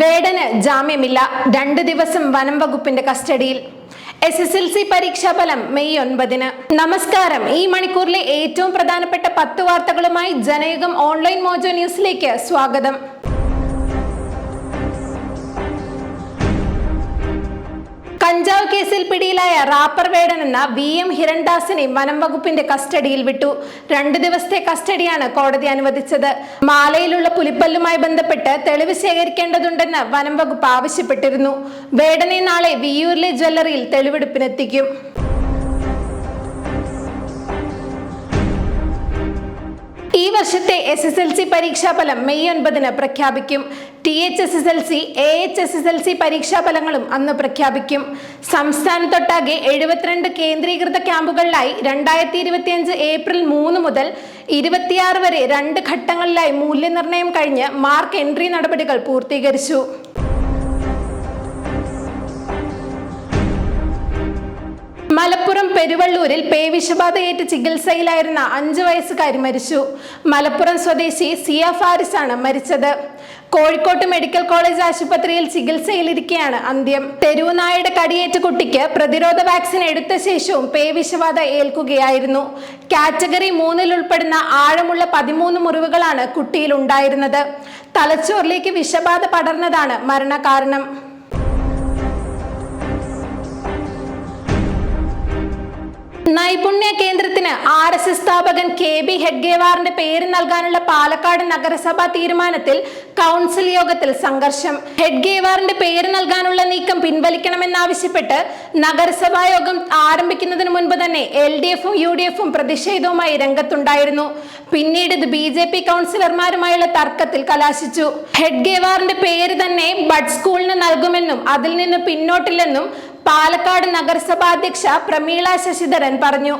വേടന് ജാമ്യമില്ല. രണ്ട് ദിവസം വനം വകുപ്പിന്റെ കസ്റ്റഡിയിൽ. എസ് എസ് എൽ സി പരീക്ഷാ ഫലം മെയ് ഒൻപതിന്. നമസ്കാരം. ഈ മണിക്കൂറിലെ ഏറ്റവും പ്രധാനപ്പെട്ട പത്ത് വാർത്തകളുമായി ജനയുഗം ഓൺലൈൻ മോജോ ന്യൂസിലേക്ക് സ്വാഗതം. കഞ്ചാവ് കേസിൽ പിടിയിലായ റാപ്പർ വേടൻ എന്ന വി എം ഹിരൺദാസിനെ വനം വകുപ്പിന്റെ കസ്റ്റഡിയിൽ വിട്ടു. രണ്ട് ദിവസത്തെ കസ്റ്റഡിയാണ് കോടതി അനുവദിച്ചത്. മാലയിലുള്ള പുലിപ്പല്ലുമായി ബന്ധപ്പെട്ട് തെളിവ് ശേഖരിക്കേണ്ടതുണ്ടെന്ന് വനം വകുപ്പ് ആവശ്യപ്പെട്ടിരുന്നു. വേടനെ നാളെ വിയൂരിലെ ജ്വല്ലറിയിൽ തെളിവെടുപ്പിനെത്തിക്കും. ഈ വർഷത്തെ എസ് എസ് എൽ സി പരീക്ഷാഫലം മെയ് ഒൻപതിന് പ്രഖ്യാപിക്കും. T H S S L C A H S S L C പരീക്ഷാ ഫലങ്ങളും അന്ന് പ്രഖ്യാപിക്കും. സംസ്ഥാനത്തൊട്ടാകെ എഴുപത്തിരണ്ട് കേന്ദ്രീകൃത ക്യാമ്പുകളിലായി രണ്ടായിരത്തി ഇരുപത്തിയഞ്ച് ഏപ്രിൽ മൂന്ന് മുതൽ ഇരുപത്തിയാറ് വരെ രണ്ട് ഘട്ടങ്ങളിലായി മൂല്യനിർണയം കഴിഞ്ഞ് മാർക്ക് എൻട്രി നടപടികൾ പൂർത്തീകരിച്ചു. പെരുവള്ളൂരിൽ പേവിഷബാധയേറ്റ് ചികിത്സയിലായിരുന്ന അഞ്ചു വയസ്സുകാരി മരിച്ചു. മലപ്പുറം സ്വദേശി സിയ ഫാരിസാണ് മരിച്ചത്. കോഴിക്കോട്ട് മെഡിക്കൽ കോളേജ് ആശുപത്രിയിൽ ചികിത്സയിലിരിക്കെയാണ് അന്ത്യം. തെരുവുനായുടെ കടിയേറ്റ കുട്ടിക്ക് പ്രതിരോധ വാക്സിൻ എടുത്ത ശേഷവും പേവിഷബാധ ഏൽക്കുകയായിരുന്നു. കാറ്റഗറി മൂന്നിൽ ഉൾപ്പെടുന്ന ആഴമുള്ള പതിമൂന്ന് മുറിവുകളാണ് കുട്ടിയിൽ ഉണ്ടായിരുന്നത് തലച്ചോറിലേക്ക് വിഷബാധ പടർന്നതാണ് മരണകാരണം. നൈപുണ്യ ആർ എസ് എസ് സ്ഥാപകൻ കെ ബി ഹെഡ്ഗേവാറിന്റെ പേര് നൽകാനുള്ള പാലക്കാട് നഗരസഭാ തീരുമാനത്തിൽ കൗൺസിൽ യോഗത്തിൽ സംഘർഷം. ഹെഡ്ഗേവാറിന്റെ പേര് നൽകാനുള്ള നീക്കം പിൻവലിക്കണമെന്നാവശ്യപ്പെട്ട് നഗരസഭാ യോഗം ആരംഭിക്കുന്നതിന് മുൻപ് തന്നെ എൽ ഡി എഫും യു ഡി എഫും പ്രതിഷേധവുമായി രംഗത്തുണ്ടായിരുന്നു. പിന്നീട് ഇത് ബി ജെ പി കൗൺസിലർമാരുമായുള്ള തർക്കത്തിൽ കലാശിച്ചു. ഹെഡ്ഗേവാറിന്റെ പേര് തന്നെ ബഡ് സ്കൂളിന് നൽകുമെന്നും അതിൽ നിന്ന് പിന്നോട്ടില്ലെന്നും പാലക്കാട് നഗരസഭാ അധ്യക്ഷ പ്രമീള ശശിധരൻ പറഞ്ഞു.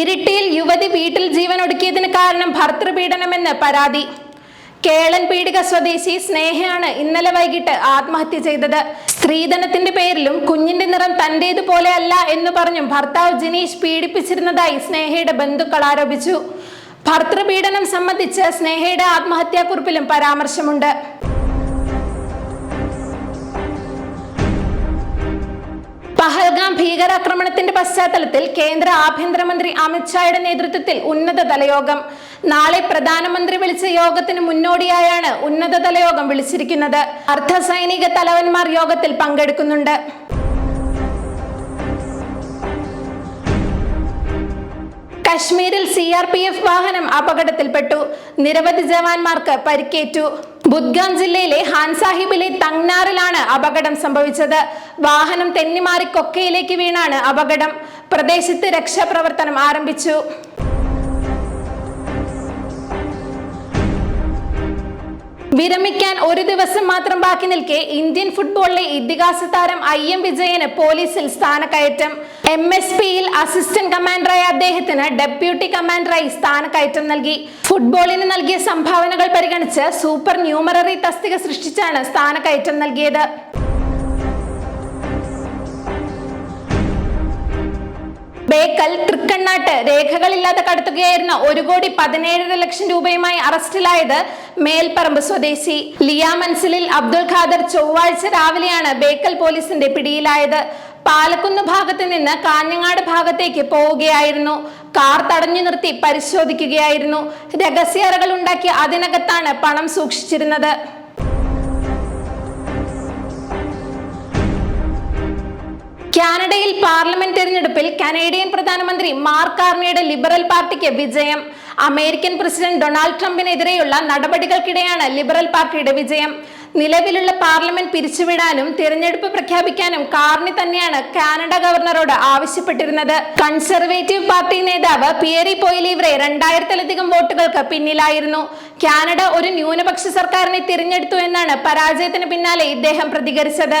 ഇരിട്ടിയിൽ യുവതി വീട്ടിൽ ജീവൻ ഒടുക്കിയതിന് കാരണം ഭർത്തൃപീഡനമെന്ന് പരാതി. കേളൻ പീഡിക സ്വദേശി സ്നേഹയാണ് ഇന്നലെ വൈകിട്ട് ആത്മഹത്യ ചെയ്തത്. സ്ത്രീധനത്തിന്റെ പേരിലും കുഞ്ഞിന്റെ നിറം തന്റേതുപോലെ അല്ല എന്ന് പറഞ്ഞും ഭർത്താവ് ജിനീഷ് പീഡിപ്പിച്ചിരുന്നതായി സ്നേഹയുടെ ബന്ധുക്കൾ ആരോപിച്ചു. ഭർത്തൃപീഡനം സംബന്ധിച്ച് സ്നേഹയുടെ ആത്മഹത്യാക്കുറിപ്പിലും പരാമർശമുണ്ട്. ഭീകരാക്രമണത്തിന്റെ പശ്ചാത്തലത്തിൽ കേന്ദ്ര ആഭ്യന്തരമന്ത്രി അമിത്ഷായുടെ നേതൃത്വത്തിൽ ഉന്നതതല യോഗം നാളെ പ്രധാനമന്ത്രി വിളിച്ച യോഗത്തിന് മുന്നോടിയായാണ് ഉന്നതതല യോഗം വിളിച്ചിരിക്കുന്നത് അർദ്ധസൈനിക തലവന്മാർ യോഗത്തിൽ പങ്കെടുക്കുന്നുണ്ട്. കശ്മീരിൽ സി ആർ പി എഫ് വാഹനം അപകടത്തിൽപ്പെട്ടു. നിരവധി ജവാന്മാർക്ക് പരിക്കേറ്റു. ബുദ്ഗാം ജില്ലയിലെ ഹാൻസാഹിബിലെ തങ്നാറിലാണ് അപകടം സംഭവിച്ചത്. വാഹനം തെന്നിമാറി കൊക്കയിലേക്ക് വീണാണ് അപകടം. പ്രദേശത്ത് രക്ഷാപ്രവർത്തനം ആരംഭിച്ചു. വിരമിക്കാൻ ഒരു ദിവസം മാത്രം ബാക്കി നിൽക്കെ ഇന്ത്യൻ ഫുട്ബോളിലെ ഇതിഹാസ താരം ഐ എം വിജയന് പോലീസിൽ സ്ഥാനക്കയറ്റം. എം എസ് പിയിൽ അസിസ്റ്റന്റ് കമാൻഡറായ അദ്ദേഹത്തിന് ഡെപ്യൂട്ടി കമാൻഡറായി സ്ഥാനക്കയറ്റം നൽകി. ഫുട്ബോളിന് നൽകിയ സംഭാവനകൾ പരിഗണിച്ച് സൂപ്പർ ന്യൂമററി തസ്തിക സൃഷ്ടിച്ചാണ് സ്ഥാനക്കയറ്റം നൽകിയത്. ബേക്കൽ തൃക്കണ്ണാട്ട് രേഖകളില്ലാതെ കടത്തുകയായിരുന്ന ഒരു കോടി പതിനേഴര ലക്ഷം രൂപയുമായി അറസ്റ്റിലായത് മേൽപ്പറമ്പ് സ്വദേശി. ലിയ മൻസിലിൽ അബ്ദുൾ ഖാദർ ചൊവ്വാഴ്ച രാവിലെയാണ് ബേക്കൽ പോലീസിന്റെ പിടിയിലായത്. പാലക്കുന്ന് ഭാഗത്ത് നിന്ന് കാഞ്ഞങ്ങാട് ഭാഗത്തേക്ക് പോവുകയായിരുന്നു. കാർ തടഞ്ഞു നിർത്തി പരിശോധിക്കുകയായിരുന്നു. രഹസ്യറകൾ ഉണ്ടാക്കി അതിനകത്താണ് പണം സൂക്ഷിച്ചിരുന്നത്. കാനഡയിൽ പാർലമെന്റ് തെരഞ്ഞെടുപ്പിൽ കനേഡിയൻ പ്രധാനമന്ത്രി മാർക്ക് കാർണിയുടെ ലിബറൽ പാർട്ടിക്ക് വിജയം. അമേരിക്കൻ പ്രസിഡന്റ് ഡൊണാൾഡ് ട്രംപിനെതിരെയുള്ള നടപടികൾക്കിടെയാണ് ലിബറൽ പാർട്ടിയുടെ വിജയം. നിലവിലുള്ള പാർലമെന്റ് പിരിച്ചുവിടാനും തിരഞ്ഞെടുപ്പ് പ്രഖ്യാപിക്കാനും കാർണി തന്നെയാണ് കാനഡ ഗവർണറോട് ആവശ്യപ്പെട്ടിരുന്നത്. കൺസർവേറ്റീവ് പാർട്ടി നേതാവ് പിയറി പൊയിലീവറെ രണ്ടായിരത്തിലധികം വോട്ടുകൾക്ക് പിന്നിലായിരുന്നു. കാനഡ ഒരു ന്യൂനപക്ഷ സർക്കാരിനെ തിരഞ്ഞെടുത്തു എന്നാണ് പരാജയത്തിന് പിന്നാലെ ഇദ്ദേഹം പ്രതികരിച്ചത്.